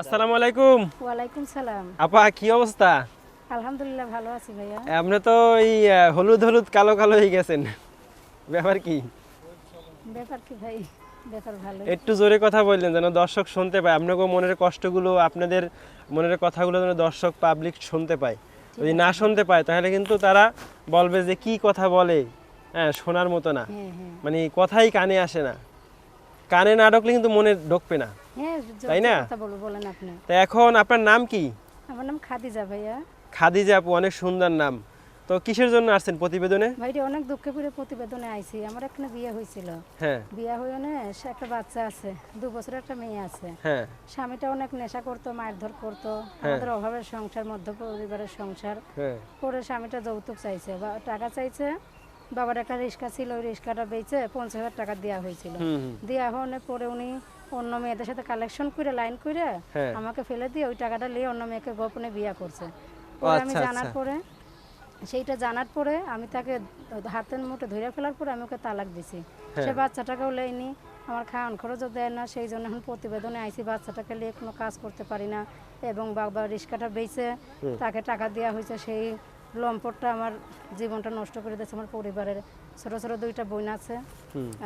আসসালামু আলাইকুম। ওয়ালাইকুম সালাম। আপা কি অবস্থা? আলহামদুলিল্লাহ ভালো আছি ভাইয়া। আপনি তো এই হলুদ হলুদ কালো কালো হয়ে গেছেন। ব্যাপার কি? ব্যাপার কি ভাই? একটু জোরে কথা বললেন যেন দর্শক শুনতে পায়। আপনাকে মনের কষ্টগুলো আপনাদের মনের কথাগুলো যেন দর্শক পাবলিক শুনতে পায়। যদি না শুনতে পায় তাহলে কিন্তু তারা বলবে যে কি কথা বলে? হ্যাঁ শোনার মতো না। হ্যাঁ হ্যাঁ। মানে কথাই কানে আসে না। কানে না ঢুকলে কিন্তু মনে ঢুকবে না। হ্যাঁ তাই না? তা এখন আপনার নাম কি? আমার নাম খাদিজা ভাইয়া। খাদিজা আপু অনেক সুন্দর নাম। তো কিসের জন্য আসছেন প্রতিবেদনে? ভাইটি অনেক দুঃখে পড়ে প্রতিবেদনে আইছি। আমার এখানে বিয়ে হয়েছিল হ্যাঁ। বিয়ে হয়ে না সে একটা বাচ্চা আছে দু বছরের একটা মেয়ে আছে। হ্যাঁ। স্বামীটা অনেক নেশা করতো মারধর করতো আমাদের অভাবের সংসার মধ্য পরিবারের সংসার। হ্যাঁ। পরে স্বামীটা যৌতুক চাইছে বা টাকা চাইছে। বাবার একটা রিক্সা ছিল ওই রিক্সাটা বেচে পঞ্চাশ হাজার টাকা দেওয়া হয়েছিল দেওয়া হওয়ার পরে উনি অন্য মেয়েদের সাথে কালেকশন করে লাইন করে হ্যাঁ। আমাকে ফেলে দিয়ে ওই টাকাটা নিয়ে অন্য মেয়েকে গোপনে বিয়ে করছে আমি আচ্ছা, জানার আচ্ছা। পরে সেইটা জানার পরে আমি তাকে হাতের মুঠে ধরে ফেলার পরে আমি ওকে তালাক দিছি সে হ্যাঁ। বাচ্চাটাকেও লেয়নি আমার খাওয়ান খরচও দেয় না সেই জন্য এখন প্রতিবেদনে আইসি বাচ্চাটাকে নিয়ে কোনো কাজ করতে পারি না এবং বাবা রিক্সাটা বেচে তাকে টাকা দেওয়া হয়েছে সেই লম্পটটা আমার জীবনটা নষ্ট করে দিয়েছে আমার পরিবারের ছোট ছোট দুইটা বোন আছে।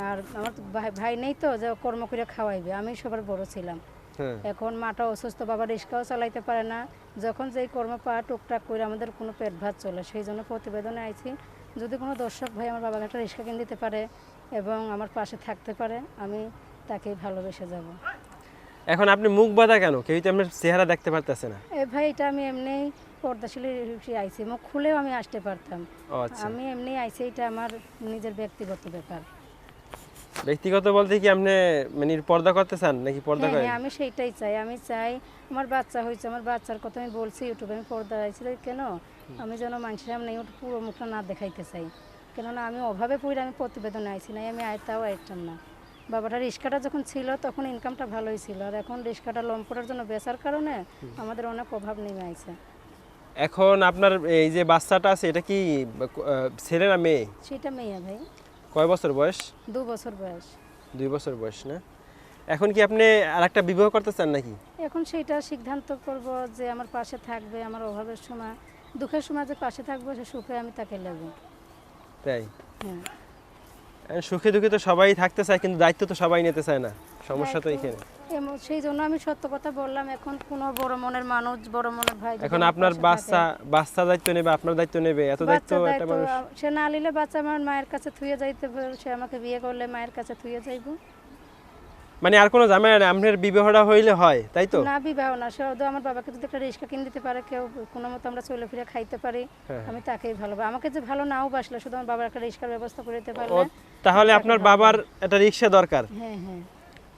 আর আমার ভাই নেই তো যে কর্ম করে খাওয়াইবে আমি সবার বড় ছিলাম। হ্যাঁ। এখন মাটা অসুস্থ বাবা রিক্সাও চালাইতে পারে না। যখন যেই কর্ম পাওয়া টুকটাক করে আমাদের কোনো পেট ভাত চলে সেই জন্য প্রতিবেদনে আইছি যদি কোনো দর্শক ভাই আমার বাবাকে একটা রিক্সা কিনে দিতে পারে এবং আমার পাশে থাকতে পারে আমি তাকেই ভালোবেসে যাব। এখন আপনি মুখ বাঁধা কেন? কেউ তো আপনার চেহারা দেখতে পারতেছে না। এ ভাই এটা আমি এমনি পর্দাশীলি আইছি। মুখ খুলেও আমি আসতে পারতাম। আচ্ছা। আমি এমনি আইছি এটা আমার নিজের ব্যক্তিগত ব্যাপার। ব্যক্তিগত বলতে কি আপনি মানে পর্দা করতে চান নাকি পর্দা হ্যাঁ করেন? হ্যাঁ আমি সেইটাই চাই। আমি চাই আমার বাচ্চা হয়েছে আমার বাচ্চার কথা আমি বলছি ইউটিউবে আমি পর্দা আইছি। কেন? আমি যেন মানুষের সামনে পুরো মুখটা না দেখাইতে চাই। কেননা আমি অভাবে পড়ে আমি প্রতিবেদনে আইছি না আমি আয়তাও আইতাম না। বাবাটা রিক্সাটা যখন ছিল তখন ইনকামটা ভালোই ছিল। আর এখন রিক্সাটা লম্পটার জন্য বেচার কারণে আমাদের অনেক অভাব নেমে আইছে এখন আপনার এই যে বাচ্চাটা আছে এটা কি ছেলে না মেয়ে? সেটা মেয়ে ভাই। কয় বছর বয়স? দু বছর বয়স। দুই বছর বয়স না? এখন কি আপনি আর একটা বিবাহ করতে চান নাকি? এখন সেইটা সিদ্ধান্ত করব যে আমার পাশে থাকবে আমার অভাবের সময় দুঃখের সময় যে পাশে থাকব সে সুখে আমি তাকে নেব। তাই? হ্যাঁ। সুখে দুঃখে তো সবাই থাকতে চায় কিন্তু দায়িত্ব তো সবাই নিতে চায় না। সমস্যা তো এখানে। সেই জন্য আমি সত্য কথা বললাম এখন কোন বড় মনের মানুষ বড় মনের ভাই এখন আপনার বাচ্চা বাচ্চা দায়িত্ব নেবে আপনার দায়িত্ব নেবে এত দায়িত্ব একটা মানুষ। সে না নিলে বাচ্চা আমার মায়ের কাছে থুয়ে যাইতে সে আমাকে বিয়ে করলে মায়ের কাছে থুয়ে যাইবো। মানে আর কোনো ঝামেলা না আপনার বিবাহটা হইলে হয় তাই তো? না বিবাহ না শুধু আমার বাবাকে যদি একটা রিক্সা কিনে দিতে পারে কেউ কোনো মতো আমরা চলে ফিরে খাইতে পারি হ্যাঁ। আমি তাকেই ভালোবাসি। আমাকে যে ভালো নাও বাসলে শুধু আমার বাবার একটা রিক্সার ব্যবস্থা করে দিতে পারবে পারলে তাহলে আপনার বাবার একটা রিক্সা দরকার? হ্যাঁ হ্যাঁ।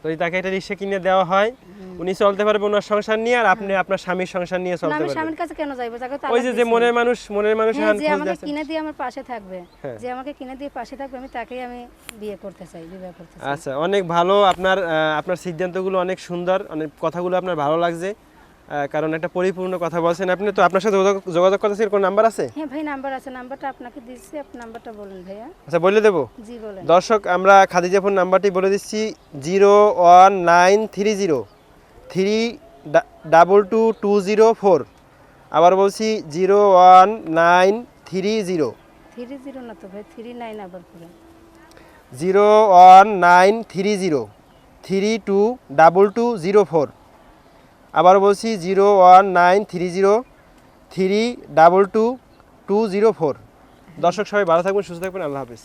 যদি তাকে একটা রিক্সা কিনে দেওয়া হয়। উনি চলতে পারবে ওনার সংসার নিয়ে আর আপনি আপনার স্বামীর সংসার নিয়ে চলতে পারবেন। স্বামীর কাছে কেন যাইবো? তাকে ওই যে যে মনের মানুষ মনের মানুষ হ্যাঁ, যে আমাকে কিনে দিয়ে আমার পাশে থাকবে হ্যাঁ। যে আমাকে কিনে দিয়ে পাশে থাকবে আমি তাকেই আমি বিয়ে করতে চাই বিবাহ করতে চাই। আচ্ছা অনেক ভালো আপনার আপনার সিদ্ধান্তগুলো অনেক সুন্দর অনেক কথাগুলো আপনার ভালো লাগছে। কারণ একটা পরিপূর্ণ কথা বলছেন আপনি তো আপনার সাথে যোগাযোগ- যোগাযোগ করতে কোন নাম্বার আছে? হ্যাঁ ভাই নাম্বার আছে। নাম্বারটা আপনাকে দিচ্ছি আপনি নাম্বারটা বলেন ভাইয়া। আচ্ছা বলে দেবো? জি বলেন। দর্শক আমরা খাদিজা ফোন নাম্বারটি বলে দিচ্ছি zero one nine three zero three double two two zero four আবার বলছি zero one nine three zero three zero না তো ভাই থ্রি নাইন আবার করে। Zero one nine three zero three two double two zero four আবার বলছি zero one nine three zero three double two two zero four. দর্শক সবাই ভালো থাকবেন, সুস্থ থাকবেন, আল্লাহ হাফিজ।